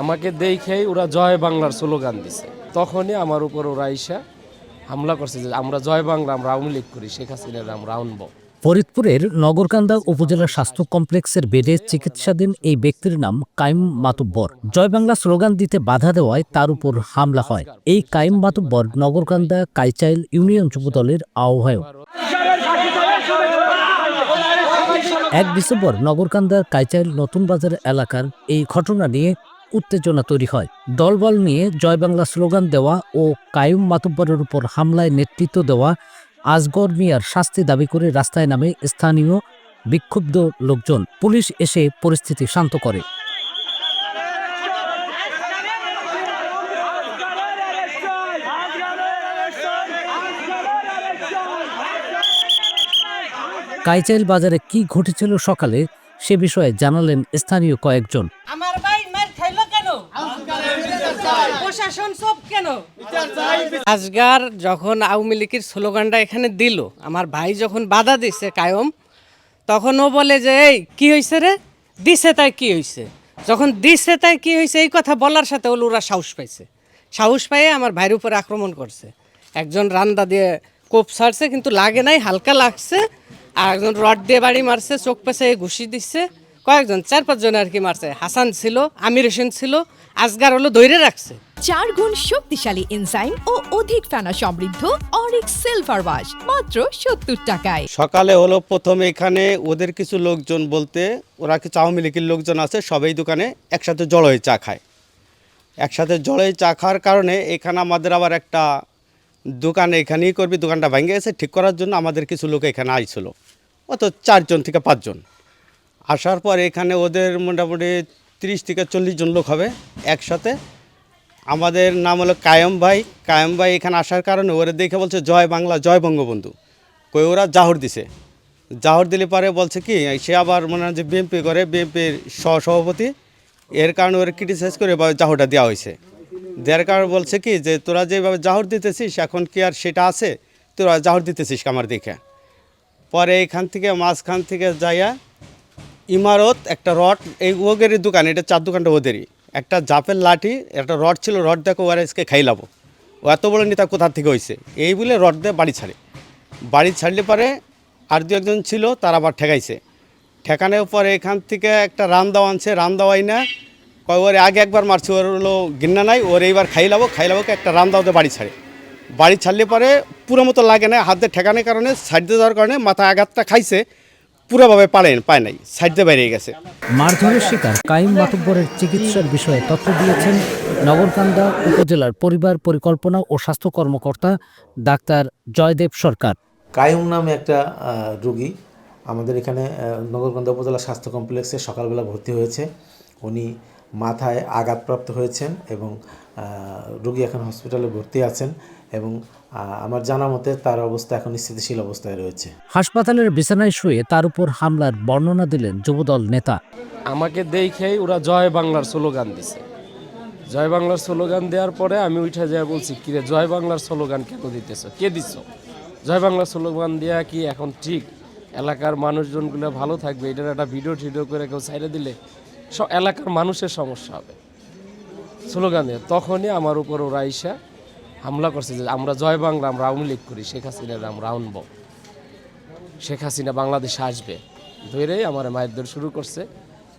আমাকে দেখেই ওরা জয় বাংলার স্লোগান দিছে। তখনই আমার উপর ওরা আইসা হামলা করছে যে আমরা জয় বাংলা, আমরা আওয়ামী লীগ করি, শেখ হাসিনার আমরা আনব। ফরিদপুরের নগরকান্দা উপজেলা স্বাস্থ্য কমপ্লেক্সের বেডে চিকিৎসাধীন এই ব্যক্তির নাম কাইম মাতুব্বর। জয় বাংলা স্লোগান দিতে বাধা দেওয়ায় তার উপর হামলা হয়। এই কাইম মাতুব্বর নগরকান্দা কাইচাইল ইউনিয়ন যুবদলের আহ্বায়ক। এক ডিসেম্বর নগরকান্দার কাইচাইল নতুন বাজার এলাকার এই ঘটনা নিয়ে উত্তেজনা তৈরি হয়। দলবল নিয়ে জয় বাংলা স্লোগান দেওয়া ও কায়ুম মাতুব্বরের উপর হামলায় নেতৃত্ব দেওয়া আজগর মিয়ার শাস্তি দাবি করে রাস্তায় নামে স্থানীয় বিক্ষুব্ধ লোকজন। পুলিশ এসে পরিস্থিতি শান্ত করে। কাইচাইল বাজারে কি ঘটেছিল সকালে সে বিষয়ে জানালেন স্থানীয় কয়েকজন। আমার আজগার যখন আওয়ামী লীগের স্লোগানটা এখানে দিল, আমার ভাই যখন বাধা দিছে কায়ম তখন ও বলে যে, এই, কি হয়েছে রে? দিছে তাই কি হয়েছে যখন দিছে তাই কি হয়েছে এই কথা বলার সাথে ওর ওরা সাহস পাইছে। সাহস পাইয়ে আমার ভাইয়ের উপরে আক্রমণ করছে। একজন রান্দা দিয়ে কোপ ছাড়ছে, কিন্তু লাগে নাই, হালকা লাগছে, আর একজন রড দিয়ে বাড়ি মারছে, চোখ পেছে ঘুষি দিচ্ছে। কয়েকজন চার পাঁচজন আর কি মারছে। হাসান ছিল আমির হোসেন ছিল আজগার হলো দৈরে রাখছে। চার গুণ শক্তিশালী এনজাইম ও অধিক ফেনা সমৃদ্ধ অরিক সিলভার ওয়াশ মাত্র সত্তর টাকায়। সকালে হলো প্রথম এখানে ওদের কিছু লোকজন বলতে ওরা কিছু আওয়ামী লীগের লোকজন আছে সবাই দোকানে একসাথে জড়ো হয়ে চা খায়। একসাথে জড়ো হয়ে চা খাওয়ার কারণে এখানে আমাদের আবার একটা দোকান এখানেই করবি দোকানটা ভেঙে গেছে ঠিক করার জন্য আমাদের কিছু লোক এখানে আইছিল। অত চারজন থেকে পাঁচজন। আসার পর এখানে ওদের মোটামুটি তিরিশ থেকে চল্লিশ জন লোক হবে একসাথে। আমাদের নাম হলো কায়ম ভাই। কায়ম ভাই এখানে আসার কারণে ওরা দেখে বলছে, জয় বাংলা, জয় বঙ্গবন্ধু। কই ওরা জাহর দিছে। জাহর দিলে পরে বলছে কি, সে আবার মনে হয় যে বিএনপি করে বিএনপির সহসভাপতি। এর কারণে ওরা ক্রিটিসাইজ করে এবার জাহরটা দেওয়া হয়েছে। দেওয়ার কারণে বলছে কি, যে তোরা যেভাবে জাহর দিতেছিস, এখন কি আর সেটা আছে? তোরা জাহর দিতেছিস আমার দেখে। পরে এখান থেকে মাঝখান থেকে যাইয়া ইমারত, একটা রড, এই ওগেরই দোকান, এটা চার দোকানটা ওদেরই। একটা জাপের লাঠি, একটা রড ছিল, রড দেখো ওয়ারেসকে খাইলাবো। ও এত বড় নেতা কোথার থেকে হয়েছে এই বলে রড দিয়ে বাড়ি ছাড়ে। বাড়ি ছাড়লে পরে আর দু একজন ছিল, তারা আবার ঠেকাইছে। ঠেকানোর পরে এখান থেকে একটা রামদাও আনছে রামদাওয়াই না। কয়, ওরে আগে একবার মারছে, ওর হলো গিন্না নাই, ওর এইবার খাইলাবো খাইলাবোকে একটা রামদাওতে বাড়ি ছাড়ে। বাড়ি ছাড়লে পরে পুরো মতো লাগে না, হাতে ঠেকানোর কারণে, সাইড দিয়ে যাওয়ার কারণে মাথা আঘাতটা খাইছে। পুরোভাবে পারে পায় নাই সাইড বেরিয়ে গেছে। মারধরের শিকার কাইম মাতুব্বরের চিকিৎসার বিষয়ে তথ্য দিয়েছেন নগরকান্দা উপজেলার পরিবার পরিকল্পনা ও স্বাস্থ্য কর্মকর্তা ডাক্তার জয়দেব সরকার। কায়ুম নামে একটা রোগী আমাদের এখানে নগরকান্দা উপজেলা স্বাস্থ্য কমপ্লেক্সে সকালবেলা ভর্তি হয়েছে। উনি মাথায় আঘাতপ্রাপ্ত হয়েছেন এবং রোগী এখন হসপিটালে ভর্তি আছেন। এবং আমার জানা মতে তার অবস্থা এখন স্থিতিশীল অবস্থায় রয়েছে। হাসপাতালের বিছানায় শুয়ে তার উপর হামলার বর্ণনা দিলেন যুবদল নেতা। আমাকে দেখেই ওরা জয় বাংলার স্লোগান দিছে। জয় বাংলার স্লোগান দেওয়ার পরে আমি উঠে যাই বলছি কিরে জয় বাংলার স্লোগান কেন দিতেছ? কে দিছ? জয় বাংলার স্লোগান দেওয়া কি এখন ঠিক? এলাকার মানুষজনগুলো ভালো থাকবে? এটার একটা ভিডিও টিডিও করে কেউ সাইডে দিলে সব এলাকার মানুষের সমস্যা হবে। স্লোগান দিয়ে। তখনই আমার উপর ওরা আইসা হামলা করছে যে আমরা জয় বাংলা, আমরা আওয়ামী লীগ করি, শেখ হাসিনার আমরা আনব। শেখ হাসিনা বাংলাদেশে আসবে ধরেই আমার মায়ের দৌড় শুরু করছে।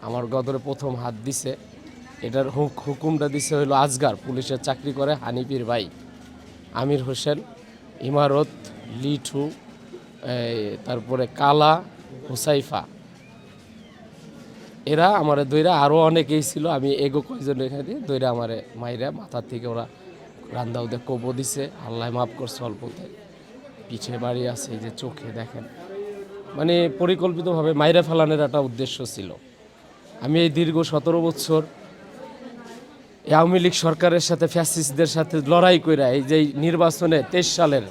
আমার গদরে প্রথম হাত দিছে। এটার হুক- হুকুমটা দিছে হলো আজগার, পুলিশের চাকরি করে হানিফির ভাই। আমির হোসেন, ইমারত, লিঠু তারপরে কালা, হুসাইফা। এরা আমার দইরা আরও অনেকেই ছিল, আমি এগো কয়জন এখানে দইরা আমার মাইরা মাথার থেকে ওরা রান্দা ওদের কোবো দিছে, আল্লাহ মাফ করছে অল্পতে। পিছে বাড়ি আছে যে চোখে দেখেন। মানে পরিকল্পিতভাবে মাইরা ফেলানোর একটা উদ্দেশ্য ছিল। আমি এই দীর্ঘ সতেরো বছর আওয়ামী লীগ সরকারের সাথে, ফ্যাসিস্টদের সাথে লড়াই করে এই যে নির্বাচনে তেইশ সালের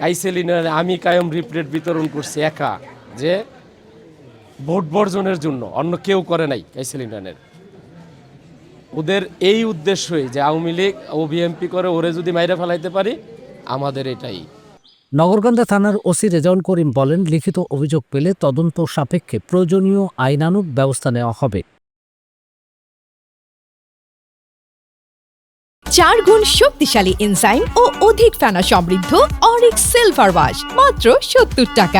কাইসেলিনের আমি কায়ম রিপ্লেট বিতরণ করছি একা, যে ভোট বর্জনের জন্য, অন্য কেউ করে নাই কাইসেলিনের ওদের এই উদ্দেশ্যই যে আওয়ামী লীগ ও বিএমপি করে ওরে যদি মাইরা ফেলাইতে পারি আমাদের এটাই। নগরকান্দা থানার ওসি রেজাউল করিম বলেন লিখিত অভিযোগ পেলে তদন্ত সাপেক্ষে প্রয়োজনীয় আইনানুগ ব্যবস্থা নেওয়া হবে। চার গুণ শক্তিশালী এনজাইম ও অধিক ফেনা সমৃদ্ধ অরিক সিলভার ওয়াশ মাত্র সত্তর টাকায়।